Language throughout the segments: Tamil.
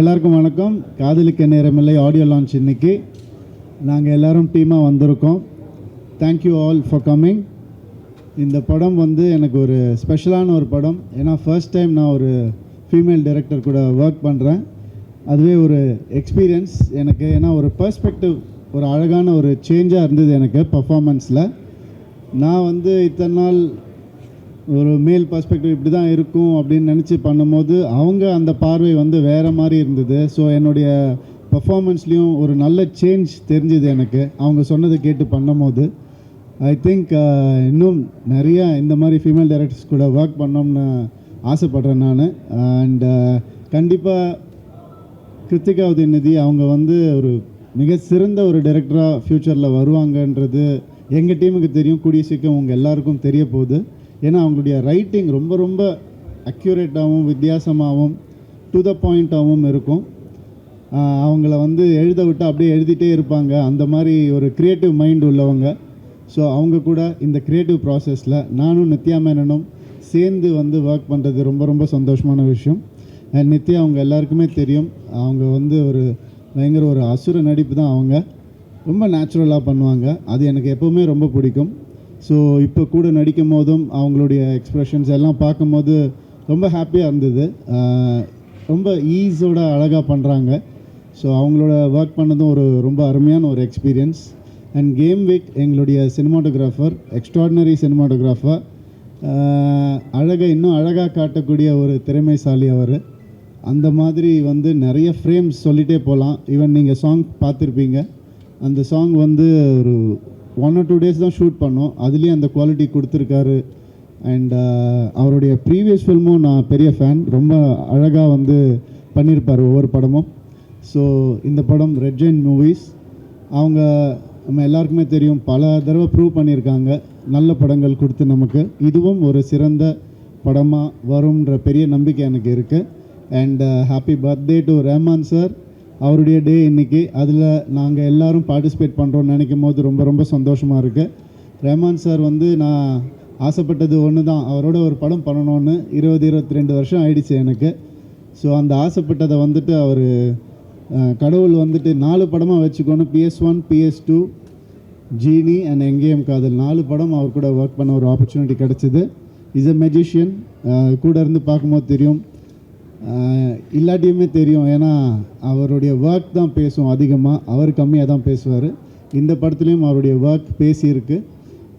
எல்லாருக்கும் வணக்கம். காதலிக்க நேரமில்லை ஆடியோ லான்ச் இன்னைக்கு. நாங்கள் எல்லாரும் டீமாக வந்திருக்கோம். தேங்க்யூ ஆல் ஃபார் கம்மிங் இந்த படம் வந்து எனக்கு ஒரு ஸ்பெஷலான ஒரு படம். ஏன்னா ஃபர்ஸ்ட் டைம் நான் ஒரு ஃபீமேல் டைரக்டர் கூட ஒர்க் பண்ணுறேன் அதுவே ஒரு எக்ஸ்பீரியன்ஸ் எனக்கு. ஏன்னா ஒரு பர்ஸ்பெக்டிவ் ஒரு அழகான ஒரு சேஞ்சாக இருந்தது எனக்கு பர்ஃபார்மன்ஸில் நான் வந்து இத்தனை நாள் ஒரு மேல் பர்ஸ்பெக்டிவ் இப்படி தான் இருக்கும் அப்படின்னு நினச்சி பண்ணும்போது அவங்க அந்த பார்வை வந்து வேறு மாதிரி இருந்தது. ஸோ என்னுடைய பர்ஃபார்மன்ஸ்லேயும் ஒரு நல்ல சேஞ்ச் தெரிஞ்சுது எனக்கு. அவங்க சொன்னதை கேட்டு பண்ணும்போது ஐ திங்க் uh, இன்னும் நிறைய இந்த மாதிரி ஃபீமேல் டைரக்டர்ஸ் கூட ஒர்க் பண்ணோம்னு ஆசைப்பட்றேன் நான். அண்ட் uh, கண்டிப்பாக கிருத்திகா உதயநிதி அவங்க வந்து ஒரு மிக சிறந்த ஒரு டைரக்டராக ஃப்யூச்சரில் வருவாங்கன்றது எங்கள் டீமுக்கு தெரியும். கூடிய சீக்கிரம் உங்கள் எல்லாருக்கும் தெரிய போகுது. ஏன்னா அவங்களுடைய ரைட்டிங் ரொம்ப ரொம்ப அக்யூரேட்டாகவும் வித்தியாசமாகவும் டு த பாயிண்ட்டாகவும் இருக்கும். அவங்கள வந்து எழுத விட்டு அப்படியே எழுதிட்டே இருப்பாங்க. அந்த மாதிரி ஒரு க்ரியேட்டிவ் மைண்ட் உள்ளவங்க. ஸோ அவங்க கூட இந்த க்ரியேட்டிவ் ப்ராசஸில் நானும் நித்யா மேனனும் சேர்ந்து வந்து ஒர்க் பண்ணுறது ரொம்ப ரொம்ப சந்தோஷமான விஷயம். அண்ட் நித்யா அவங்க எல்லாருக்குமே தெரியும். அவங்க வந்து ஒரு பயங்கர ஒரு அசுர நடிப்பு தான் அவங்க. ரொம்ப நேச்சுரலாக பண்ணுவாங்க. அது எனக்கு எப்போவுமே ரொம்ப பிடிக்கும். ஸோ இப்போ கூட நடிக்கும் போதும் அவங்களுடைய எக்ஸ்ப்ரெஷன்ஸ் எல்லாம் பார்க்கும்போது ரொம்ப ஹாப்பியாக இருந்தது. ரொம்ப ஈஸோட அழகாக பண்ணுறாங்க ஸோ அவங்களோட ஒர்க் பண்ணதும் ஒரு ரொம்ப அருமையான ஒரு எக்ஸ்பீரியன்ஸ் அண்ட் கேம் வீக் எங்களுடைய சினிமாட்டோகிராஃபர் எக்ஸ்ட்ராடினரி சினிமாட்டோகிராஃபர் அழகை இன்னும் அழகாக காட்டக்கூடிய ஒரு திறமைசாலி அவர். அந்த மாதிரி வந்து நிறைய ஃப்ரேம்ஸ் சொல்லிகிட்டே போகலாம் ஈவன் நீங்கள் சாங் பார்த்துருப்பீங்க. அந்த சாங் வந்து ஒரு ஒன் ஆர் டூ டேஸ் தான் ஷூட் பண்ணோம். அதுலேயும் அந்த குவாலிட்டி கொடுத்துருக்காரு. அண்ட் uh, அவருடைய ப்ரீவியஸ் ஃபில்மும் நான் பெரிய ஃபேன் ரொம்ப அழகாக வந்து பண்ணியிருப்பார் ஒவ்வொரு படமும். ஸோ இந்த படம் ரெட் ஜெயின் மூவிஸ் அவங்க நம்ம எல்லாருக்குமே தெரியும் பல தடவை ப்ரூவ் பண்ணியிருக்காங்க. நல்ல படங்கள் கொடுத்து நமக்கு. இதுவும் ஒரு சிறந்த படமாக வரும்ன்ற பெரிய நம்பிக்கை எனக்கு இருக்குது and happy birthday to Rahman sir அவருடைய டே இன்னைக்கு. அதில் நாங்கள் எல்லாரும் பார்ட்டிசிபேட் பண்ணுறோம்னு நினைக்கும் போது ரொம்ப ரொம்ப சந்தோஷமாக இருக்குது ரஹ்மான் சார் வந்து நான் ஆசைப்பட்டது ஒன்று தான் அவரோட ஒரு படம் பண்ணணும்னு இருபது இருபத்தி ரெண்டு வருஷம் ஆயிடுச்சு எனக்கு. ஸோ அந்த ஆசைப்பட்டதை வந்துட்டு அவர் கடவுள் வந்துட்டு நாலு படமாக வச்சுக்கணும் PS one PS two Genie and எங்கேஎம் காதல். நாலு படம் அவர் கூட ஒர்க் பண்ண ஒரு ஆப்பர்ச்சுனிட்டி கிடச்சிது. இஸ் அ மெஜிஷியன் கூட இருந்து பார்க்கும்போது தெரியும். இல்லாட்டியுமே தெரியும். ஏன்னா அவருடைய ஒர்க் தான் பேசும் அதிகமாக அவர் கம்மியாக தான் பேசுவார். இந்த படத்துலேயும் அவருடைய ஒர்க் பேசியிருக்கு.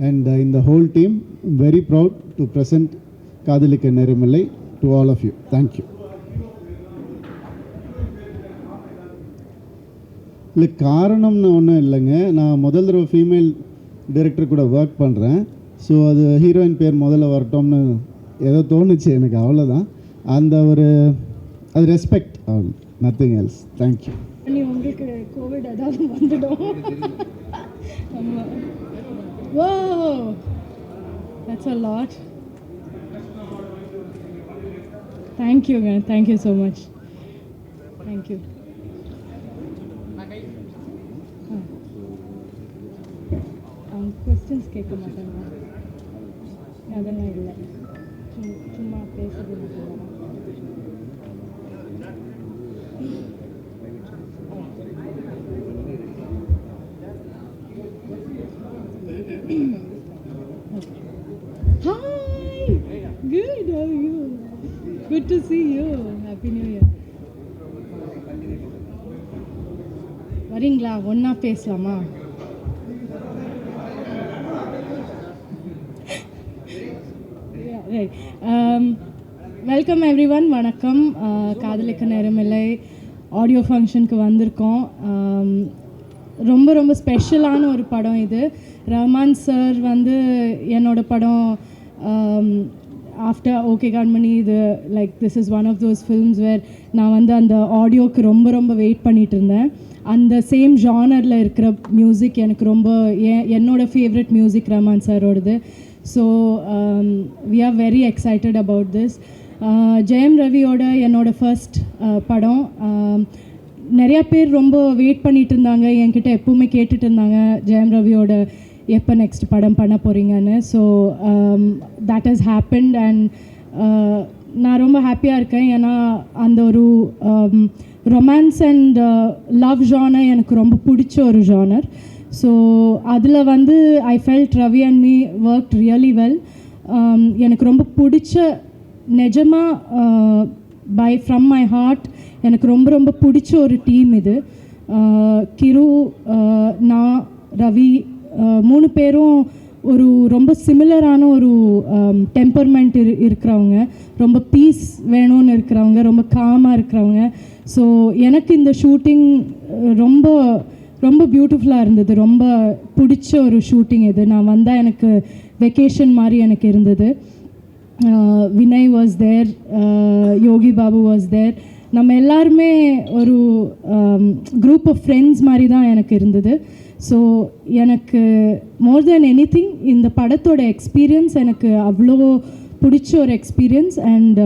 அண்ட் uh, இந்த whole team very proud to present Kadhalikka Neramillai to all of you thank you இல்லை காரணம்னு ஒன்றும் இல்லைங்க. நான் முதல் தடவை ஃபீமேல் டைரக்டர் கூட ஒர்க் பண்ணுறேன் ஸோ அது ஹீரோயின் பேர் முதல்ல வரட்டோம்னு ஏதோ தோணுச்சு எனக்கு அவ்வளோதான் அந்த ஒரு அது ரெஸ்பெக்ட் அவ்வளோ நத்திங் எல்ஸ் தேங்க்யூ நீ உங்களுக்கு கோவிட் ஏதாவது வந்துடும். ஆமாம் ஓ தட்ஸ் அ லாட் தேங்க்யூங்க thank you so much thank you அவங்க கொஸ்டின்ஸ் கேட்க மாட்டாங்க. அதெல்லாம் இல்லை. சும்- சும்மா பேசுறது மட்டும்தான் Hi! Good, how are you? Good to see you. Happy New Year. வரீங்களா ஒன்றா பேசலாமா வெல்கம் எவ்ரி ஒன் வணக்கம். Uh, காதலிக்க நேரமில்லை. ஆடியோ ஃபங்க்ஷனுக்கு வந்திருக்கோம். Um, ரொம்ப ரொம்ப ஸ்பெஷலான ஒரு படம் இது. ரஹ்மான் சார் வந்து என்னோட படம் um, ஆஃப்டர் ஓகே கண்மணி இது like this is one of those films where நான் வந்து அந்த ஆடியோக்கு ரொம்ப ரொம்ப வெயிட் பண்ணிட்டு இருந்தேன். அந்த சேம் ஜானரில் இருக்கிற மியூசிக் எனக்கு ரொம்ப என் என்னோட favourite music Rahman சாரோடது so we are very excited about this Jayam ரவியோட என்னோட ஃபர்ஸ்ட் uh, படம் um, நிறையா பேர் ரொம்ப வெயிட் பண்ணிட்டு இருந்தாங்க. என்கிட்ட எப்பவுமே கேட்டுட்டு இருந்தாங்க ஜெயம் ரவியோட எப்போ நெக்ஸ்ட் படம் பண்ண போகிறீங்கன்னு so that is happened and நான் ரொம்ப ஹாப்பியாக இருக்கேன். ஏன்னா அந்த ஒரு ரொமான்ஸ் அண்ட் லவ் ஜானர் எனக்கு ரொம்ப பிடிச்ச ஒரு ஜானர் ஸோ அதில் வந்து I felt Ravi and me work really well எனக்கு ரொம்ப பிடிச்ச நிஜமாக by uh, from my heart எனக்கு ரொம்ப ரொம்ப பிடிச்ச ஒரு டீம் இது. கிரு நான் ரவி மூணு பேரும் ஒரு ரொம்ப சிமிலரான ஒரு um, டெம்பர்மெண்ட் இரு இருக்கிறவங்க. ரொம்ப பீஸ் வேணும்னு இருக்கிறவங்க ரொம்ப காமாக இருக்கிறவங்க. ஸோ எனக்கு இந்த ஷூட்டிங் uh, ரொம்ப ரொம்ப பியூட்டிஃபுல்லாக இருந்தது. ரொம்ப பிடிச்ச ஒரு ஷூட்டிங் இது. நான் வந்தால் எனக்கு வெக்கேஷன் மாதிரி எனக்கு இருந்தது. Vinay was there Yogi Babu was there நம்ம எல்லாருமே ஒரு குரூப் ஆஃப் ஃப்ரெண்ட்ஸ் மாதிரி தான் எனக்கு இருந்தது. ஸோ எனக்கு மோர் தென் எனி திங் இந்த படத்தோட எக்ஸ்பீரியன்ஸ் எனக்கு அவ்வளோ பிடிச்ச ஒரு எக்ஸ்பீரியன்ஸ் அண்ட்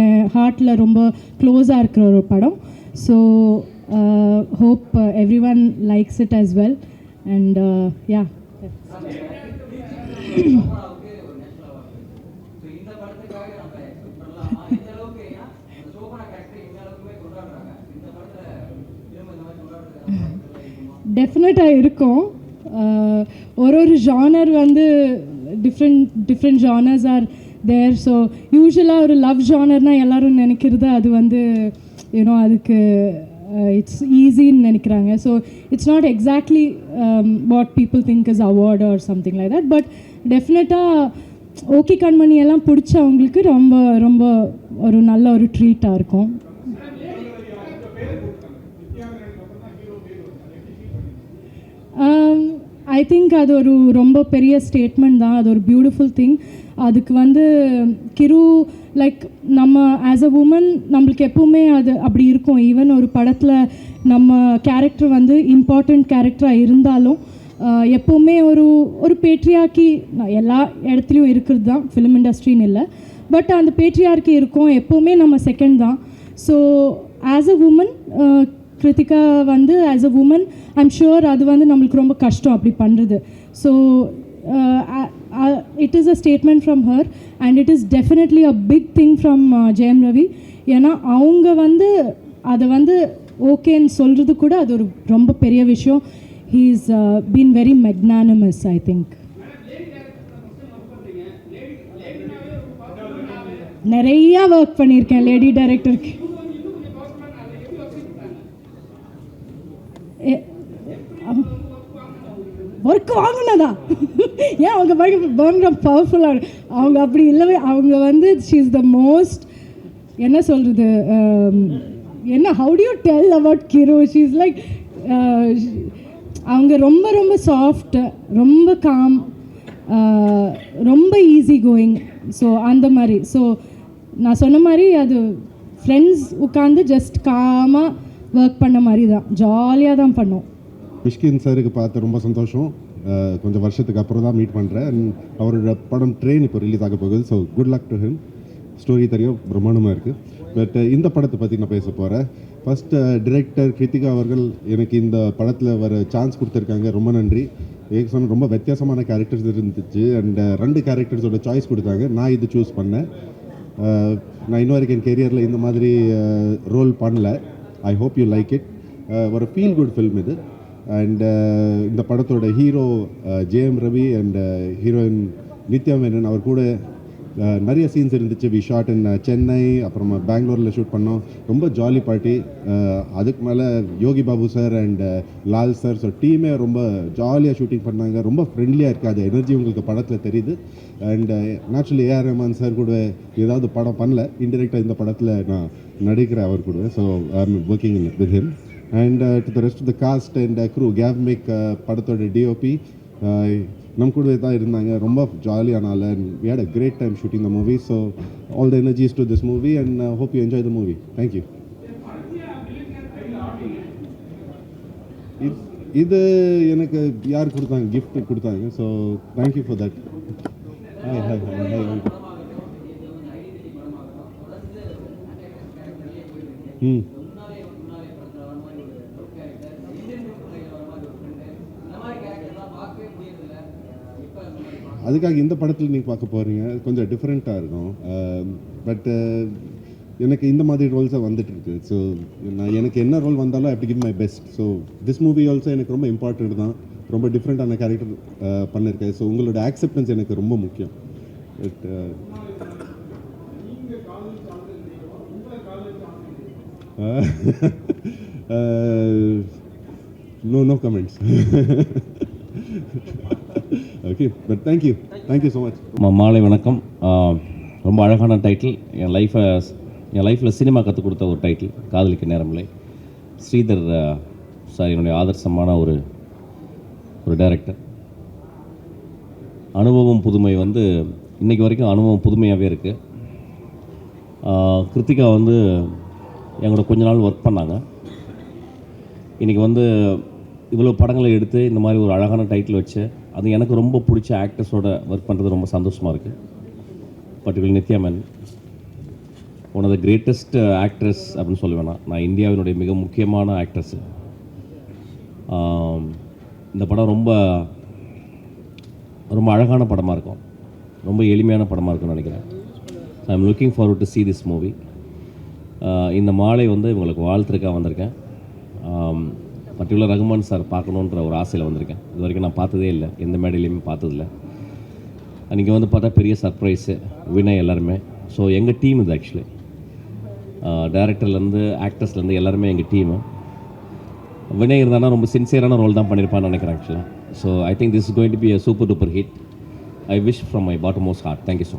என் ஹார்ட்டில் ரொம்ப க்ளோஸாக இருக்கிற ஒரு படம். So hope every one likes it as well and yeah டெஃபினட்டாக இருக்கும் அஹ், ஒரு ஒரு ஜானர் வந்து different different genres are there so யூஸ்வலாக ஒரு லவ் ஜானர்னால் எல்லாரும் நினைக்கிறது அது வந்து யூனோ அதுக்கு இட்ஸ் ஈஸின்னு நினைக்கிறாங்க so it's not exactly what people think is award or something like that but டெஃபினட்டாக ஓகே கண்மணி எல்லாம் பிடிச்சவங்களுக்கு ரொம்ப ரொம்ப ஒரு நல்ல ஒரு ட்ரீட்டாக இருக்கும் ஐ திங்க் அது ஒரு ரொம்ப பெரிய ஸ்டேட்மெண்ட் தான். அது ஒரு பியூட்டிஃபுல் திங் அதுக்கு வந்து கிரு லைக் நம்ம ஆஸ் அ உமன் நம்மளுக்கு எப்பவுமே அது அப்படி இருக்கும். ஈவன் ஒரு படத்தில் நம்ம கேரக்டர் வந்து இம்பார்ட்டண்ட் கேரக்டராக இருந்தாலும் எப்போவுமே ஒரு ஒரு பேட்ரியாக்கி எல்லா இடத்துலையும் இருக்கிறது தான் ஃபிலிம் இண்டஸ்ட்ரின்னு இல்லை. பட் அந்த பேட்ரியார்க்கி இருக்கும் எப்போவுமே நம்ம செகண்ட் தான். So as a woman Kiruthiga வந்து as a woman I'm sure அது வந்து நம்மளுக்கு ரொம்ப கஷ்டம் அப்படி பண்ணுறது so it is a statement from her and it is definitely a big thing from Jayam Ravi ஏன்னா அவங்க வந்து அதை வந்து ஓகேன்னு சொல்கிறது கூட அது ஒரு ரொம்ப பெரிய விஷயம். He is been very magnanimous I think நிறையா ஒர்க் பண்ணியிருக்கேன் லேடி டைரக்டருக்கு ஒர்க் வாங்கினதா? ஏன் அவங்க பயங்கர பயங்கர பவர்ஃபுல்லாக அவங்க அப்படி இல்லவே அவங்க வந்து ஷீ இஸ் த மோஸ்ட் என்ன சொல்கிறது um, என்ன how do you tell about கிரோ she is like அவங்க ரொம்ப ரொம்ப சாஃப்ட் ரொம்ப காம் uh, ரொம்ப ஈஸி கோயிங் ஸோ அந்த மாதிரி. ஸோ நான் சொன்ன மாதிரி அது ஃப்ரெண்ட்ஸ் உட்காந்து ஜஸ்ட் காமாக ஒர்க் பண்ண மாதிரி தான். ஜாலியாக தான் பண்ணோம். மிஷ்கின் சாருக்கு பார்த்து ரொம்ப சந்தோஷம். கொஞ்சம் வருஷத்துக்கு அப்புறம் தான் மீட் பண்ணுறேன் அண்ட் அவரோட படம் ட்ரெயின் இப்போ ரிலீஸ் ஆக போகுது. So good luck to him story தெரியும். பிரம்மாண்டமாக இருக்குது பட் இந்த படத்தை பற்றி நான் பேச போகிறேன் ஃபஸ்ட்டு டிரெக்டர் கிருத்திகா அவர்கள் எனக்கு இந்த படத்தில் வர சான்ஸ் கொடுத்துருக்காங்க. ரொம்ப நன்றி. எனக்கு ரொம்ப வித்தியாசமான கேரக்டர்ஸ் இருந்துச்சு. அண்ட் ரெண்டு கேரக்டர்ஸோட சாய்ஸ் கொடுத்தாங்க. நான் இது சூஸ் பண்ணேன். நான் இன்ன வரைக்கும் என் கெரியரில் இந்த மாதிரி ரோல் பண்ணல. I hope you like it ஒரு ஃபீல் குட் ஃபில்ம் இது. அண்ட் uh, இந்த படத்தோட hero Jayam Ravi and heroine Nithya Menon அவர் கூட uh, நிறைய சீன்ஸ் இருந்துச்சு. வி ஷாட் இன் சென்னை அப்புறமா பெங்களூரில் ஷூட் பண்ணோம். ரொம்ப ஜாலி பார்ட்டி uh, அதுக்கு மேலே Yogi Babu sir and Lal sir so டீமே ரொம்ப ஜாலியாக ஷூட்டிங் பண்ணாங்க. ரொம்ப ஃப்ரெண்ட்லியாக இருக்குது அது எனர்ஜி உங்களுக்கு படத்தில் தெரியுது. And naturally AR Rahman sir கூட ஏதாவது படம் பண்ணல. இன்டெரக்டாக இந்த படத்தில் நான் நடிக்கிறேன் அவர் கூட. So I am working with him and to the rest of the cast and crew gap மேக் படத்தோட டிஓபி நம்ம கூடவே தான் இருந்தாங்க. ரொம்ப ஜாலியானால and we had a great time shooting the movie so all the energies to this movie and hope you enjoy the movie thank you இது எனக்கு யார் கொடுத்தாங்க? கிஃப்ட் கொடுத்தாங்க. So thank you for that hi hi hi hi ம் அதுக்காக இந்த படத்தில் நீங்கள் பார்க்க போகிறீங்க கொஞ்சம் டிஃப்ரெண்ட்டாக இருக்கும். பட்டு எனக்கு இந்த மாதிரி ரோல்ஸாக வந்துட்டு இருக்கு. ஸோ நான் எனக்கு என்ன ரோல் வந்தாலும் I give my best so this movie also எனக்கு ரொம்ப இம்பார்ட்டன்ட் தான். ரொம்ப டிஃப்ரெண்ட்டான கேரக்டர் பண்ணியிருக்கேன் ஸோ உங்களோட ஆக்செப்டன்ஸ் எனக்கு ரொம்ப முக்கியம். But no no comments okay but thank you thank you so much மா- மாலை வணக்கம். ரொம்ப அழகான டைட்டில் என் லைஃப்பை என் லைஃப்பில் சினிமா கற்றுக் கொடுத்த ஒரு டைட்டில் காதலிக்க நேரமில்லை ஸ்ரீதர் சார் என்னுடைய ஆதர்சமான ஒரு ஒரு டைரக்டர் அனுபவம் புதுமை வந்து இன்றைக்கி வரைக்கும் அனுபவம் புதுமையாகவே இருக்குது கிருத்திகா வந்து எங்களோட கொஞ்ச நாள் ஒர்க் பண்ணாங்க. இன்றைக்கி வந்து இவ்வளோ படங்களை எடுத்து இந்த மாதிரி ஒரு அழகான டைட்டில் வச்சு அது எனக்கு ரொம்ப பிடிச்ச ஆக்டர்ஸோட ஒர்க் பண்ணுறது ரொம்ப சந்தோஷமாக இருக்குது particular Nithya Menon one of the greatest actress அப்படின்னு சொல்ல வேணாம். நான் இந்தியாவினுடைய மிக முக்கியமான ஆக்ட்ரஸ் இந்த படம் ரொம்ப ரொம்ப அழகான படமாக இருக்கும். ரொம்ப எளிமையான படமாக இருக்கும்னு நினைக்கிறேன். I am looking forward to see this movie இந்த மாலை வந்து இவங்களுக்கு வாழ்த்துருக்காக வந்திருக்கேன். பர்டிகுலர் ரகுமான் சார் பார்க்கணுன்ற ஒரு ஆசையில் வந்திருக்கேன். இது வரைக்கும் நான் பார்த்ததே இல்லை. எந்த மேடையிலையுமே பார்த்ததில்ல. அன்றைக்கி வந்து பார்த்தா பெரிய சர்ப்ரைஸு வினய் எல்லாருமே. ஸோ எங்கள் டீம் இது ஆக்சுவலி டேரக்டர்லேருந்து ஆக்டர்ஸ்லேருந்து எல்லாருமே எங்கள் டீமு வினய் இருந்தானா ரொம்ப சின்சியரான ரோல் தான் பண்ணியிருப்பான்னு நினைக்கிறேன் ஆக்சுவலாக so I think this is going to be a super duper hit I wish from my bottom most heart thank you so much